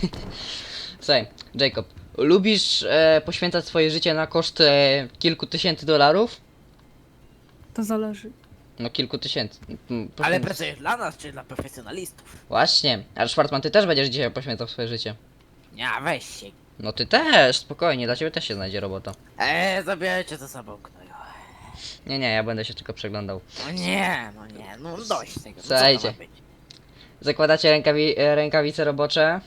Słuchaj, Jacob, lubisz e, poświęcać swoje życie na koszt e, kilku tysięcy dolarów? To zależy. No kilku tysięcy. Mm, Ale poświęc- pracujesz dla nas, czy dla profesjonalistów? Właśnie, ale Schwartzman, ty też będziesz dzisiaj poświęcał swoje życie. Nie, weź się. No ty też, spokojnie, dla ciebie też się znajdzie robota. Eee, zabierajcie ze sobą gnoju. Nie, nie, ja będę się tylko przeglądał. No nie, no nie, no dość tego. No co to Słuchajcie. ma być? Zakładacie rękawi e, rękawice robocze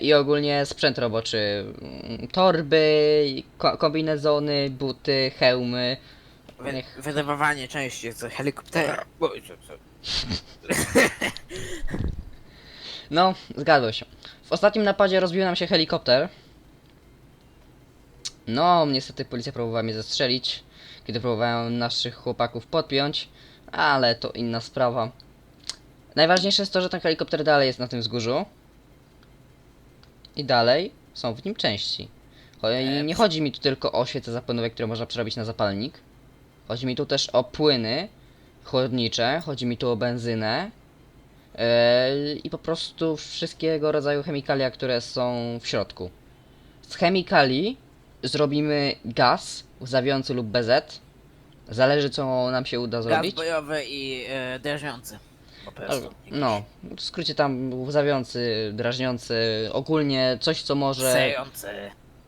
i ogólnie sprzęt roboczy. Mm, Torby, ko kombinezony, buty, hełmy. Wy, Niech- wydawanie części z helikoptera. Oj, co, co? No, zgadza się. W ostatnim napadzie rozbił nam się helikopter. No, niestety policja próbowała mnie zastrzelić, kiedy próbowałem naszych chłopaków podpiąć, ale to inna sprawa. Najważniejsze jest to, że ten helikopter dalej jest na tym wzgórzu. I dalej są w nim części. Cho- i Nie chodzi mi tu tylko o świece zapłonowe, które można przerobić na zapalnik. Chodzi mi tu też o płyny chłodnicze, chodzi mi tu o benzynę, Eee, i po prostu wszystkiego rodzaju chemikalia, które są w środku. Z chemikali zrobimy gaz łzawiący lub BZ. Zależy co nam się uda Gaz zrobić. bojowy i e. Po. No, w skrócie tam łzawiący, drażniący, ogólnie coś co może... Sejący.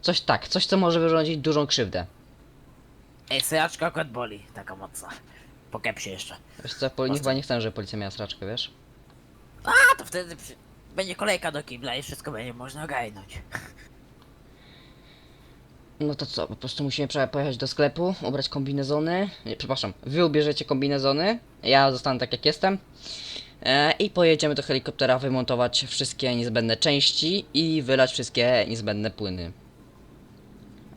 Coś tak, coś co może wyrządzić dużą krzywdę. Ej, sejaczka kot boli. Taka mocna. Po kepsie jeszcze. Wiesz co, poli- chyba nie chcę, żeby policja miała sraczkę, wiesz? A to wtedy przy... będzie kolejka do kibla i wszystko będzie można ogarnąć. No to co, po prostu musimy pojechać do sklepu, ubrać kombinezony. Nie, przepraszam, wy ubierzecie kombinezony, ja zostanę tak jak jestem. E, I pojedziemy do helikoptera wymontować wszystkie niezbędne części i wylać wszystkie niezbędne płyny.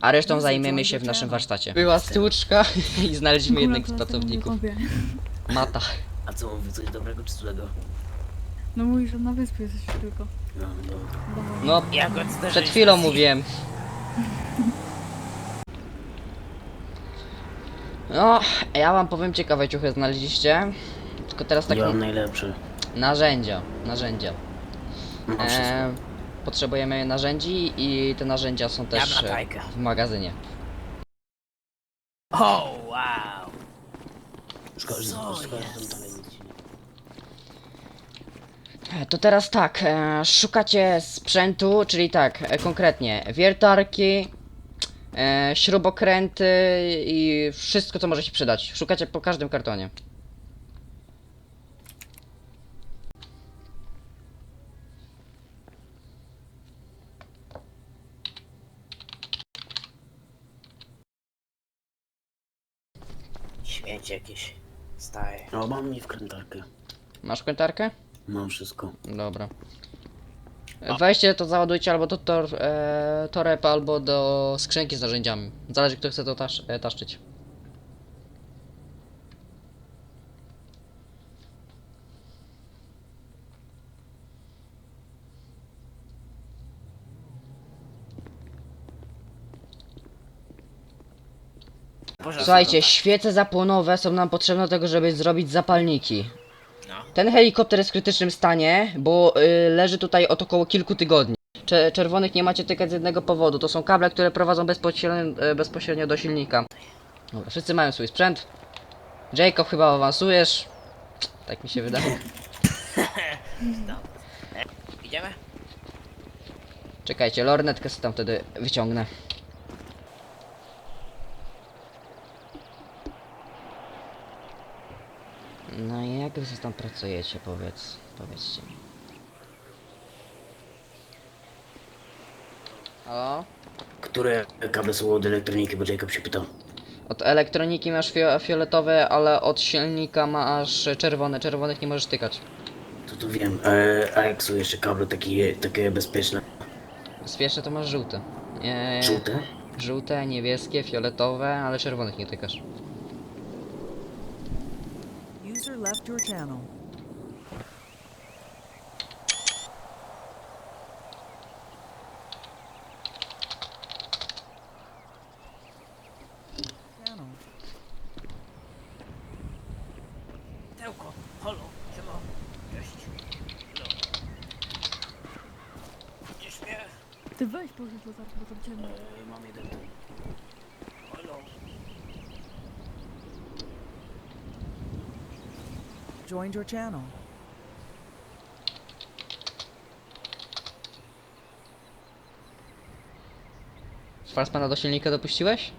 A resztą zajmiemy się w naszym warsztacie. Była stłuczka i znaleźliśmy jednego z pracowników. Mata. A co mówi coś dobrego czy złego? No mówisz, że na wyspie jesteś tylko. No, no. No, go zderzyć przed chwilą mówiłem. No, ja wam powiem ciekawe ciuchy znaleźliście. Tylko teraz tak Ja mam najlepsze. narzędzia, narzędzia. Wszystko. E, potrzebujemy narzędzi i te narzędzia są też na e, w magazynie. O, wow. Szkoda, się nie... E, To teraz tak, e, szukacie sprzętu, czyli tak, konkretnie wiertarki, e, śrubokręty i wszystko co może się przydać. Szukacie po każdym kartonie. Śmieci jakieś. Stare. O, mam mnie wkrętarkę. Masz krętarkę? Mam wszystko. Dobra. Weźcie to załadujcie albo do tor, e, toreb, albo do skrzynki z narzędziami. Zależy kto chce to tasz, e, taszczyć. Boże, Słuchajcie, świece zapłonowe są nam potrzebne do tego, żeby zrobić zapalniki. Ten helikopter jest w krytycznym stanie, bo y, leży tutaj od około kilku tygodni. Cze czerwonych nie macie tylko z jednego powodu. To są kable, które prowadzą bezpośrednio, e, bezpośrednio do silnika. Dobra, wszyscy mają swój sprzęt. Jacob, chyba awansujesz. Tak mi się wydaje. Idziemy? Czekajcie, lornetkę sobie tam wtedy wyciągnę. No i jak wy tam pracujecie, powiedz, powiedzcie mi. Halo? Które kable są od elektroniki, bo Jacob się pytał. Od elektroniki masz fio fioletowe, ale od silnika masz czerwone. Czerwonych nie możesz tykać. To to wiem. E, a jak są jeszcze kable takie, takie bezpieczne? Bezpieczne to masz żółte. Nie, Żółte? Żółte, niebieskie, fioletowe, ale czerwonych nie tykasz. User left your channel. Weź zaraz, bo to ciemno. E, mam jeden. Joined your channel. Schwarzmana do silnika dopuściłeś?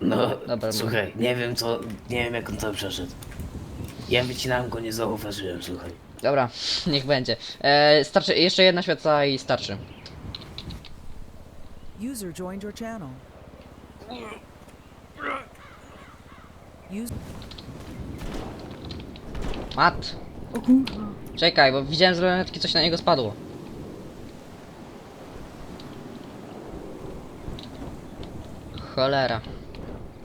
No, Dobra, słuchaj, nie wiem co, nie wiem jak on to przeszedł. Ja wycinałem go, nie zauważyłem, słuchaj. Dobra, niech będzie. E, starczy, jeszcze jedna świeca i starczy. User joined your channel. User Mat! O kurwa. Czekaj, bo widziałem z lornetki coś na niego spadło. Cholera.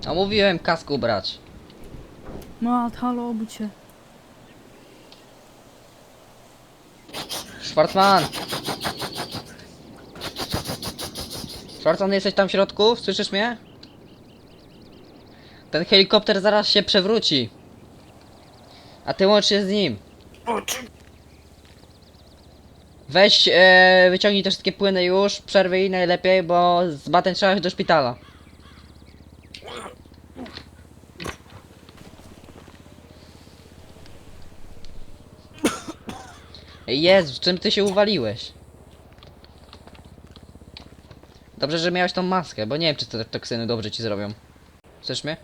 A mówiłem kasku brać. Mat, halo, obudź się. Schwarzman! Schwarzman, jesteś tam w środku? Słyszysz mnie? Ten helikopter zaraz się przewróci. A ty łącz się z nim. Weź, e, wyciągnij te wszystkie płyny już, przerwij najlepiej, bo z batem trzeba iść do szpitala. Jezu, w czym ty się uwaliłeś? Dobrze, że miałeś tą maskę, bo nie wiem, czy te toksyny dobrze ci zrobią. Słyszysz mnie?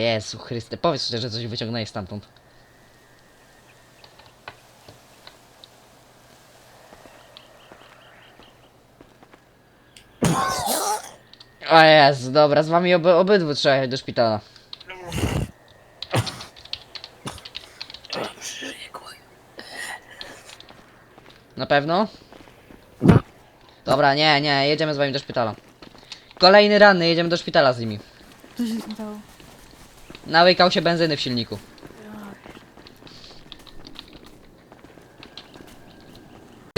Jezu Chryste, powiedz szczerze, że coś wyciągnęłeś stamtąd. O Jezu, dobra, z wami oby, obydwu trzeba jechać do szpitala. Na pewno? Dobra, nie, nie, jedziemy z wami do szpitala. Kolejny ranny, jedziemy do szpitala z nimi. Co się stało? Nałykał się benzyny w silniku.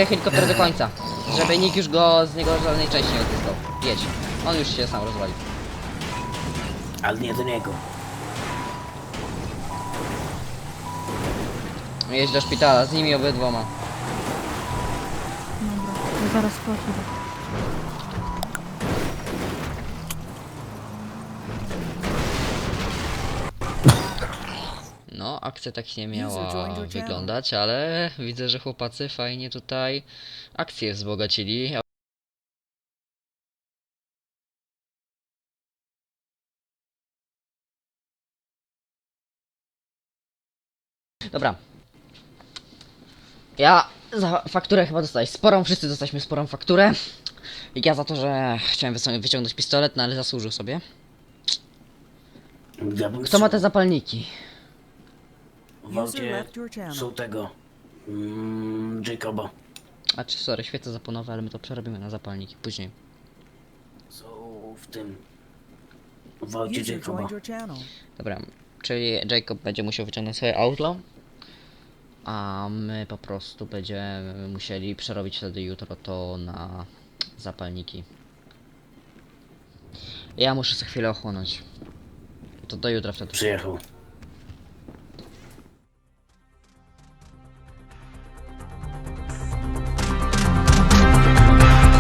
Helikopter do końca, żeby nikt już go z niego żadnej części nie odzyskał. Jedź, on już się sam rozwalił. Ale nie do niego. Jedź do szpitala, z nimi obydwoma. Dobra, to zaraz płaczę. No, akcja tak nie miała wyglądać, ale widzę, że chłopacy fajnie tutaj akcję wzbogacili. Dobra. Ja za fakturę chyba dostałeś sporą, wszyscy dostaliśmy sporą fakturę. I ja za to, że chciałem wycią- wyciągnąć pistolet, no ale zasłużył sobie. Kto ma te zapalniki? W aucie są tego... Mm, Jacoba. A czy sorry, świece zaponowe, ale my to przerobimy na zapalniki później. Są w tym... W aucie Jacoba. Dobra, czyli Jacob będzie musiał wyciągnąć swoje outlaw, a my po prostu będziemy musieli przerobić wtedy jutro to na zapalniki. Ja muszę za chwilę ochłonąć. To do jutra wtedy. Przyjechał.